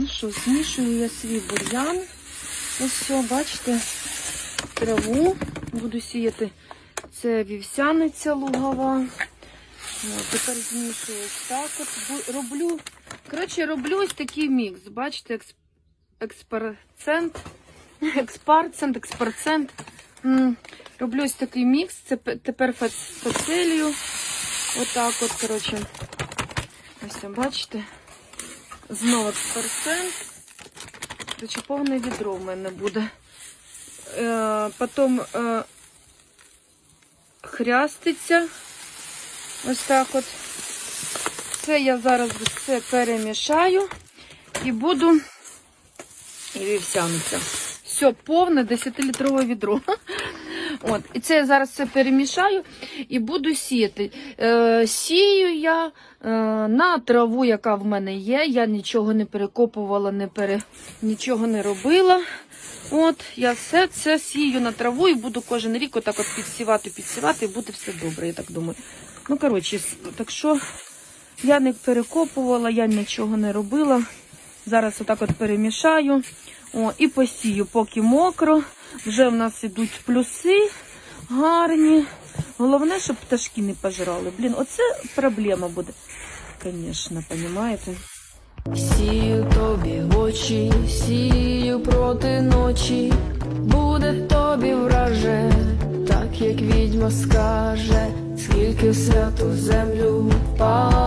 Ну що, змішую я свій бур'ян. Ось все, бачите, траву буду сіяти. Це вівсяниця лугова. Тепер змішую ось так от. Роблю, коротше, роблю ось такий мікс. Бачите, екс, експарцент, експарцент, експарцент. Роблю ось такий мікс. Це тепер фац- фацелію. Отак от, коротше. Ось, бачите. Знову експарцент. Короче, повне відро в мене буде. Е, потім е, хряститься. Ось так от. Це я зараз все перемішаю і буду. І вівсяниця. Все, повне 10-літрове відро. От, і це я зараз все перемішаю і буду сіяти. Е, сію я е, на траву, яка в мене є. Я нічого не перекопувала, не пере, нічого не робила. От, я все це сію на траву і буду кожен рік отак от підсівати, підсівати, і буде все добре, я так думаю. Ну, коротше, так що я не перекопувала, я нічого не робила. Зараз отак от перемішаю о, і посію, поки мокро. Вже в нас ідуть плюси гарні. Головне, щоб пташки не пожрали. Блін, оце проблема буде. Звісно, розумієте? Сію тобі очі, сію проти ночі, буде тобі враже, так як відьма скаже, скільки в святу землю пало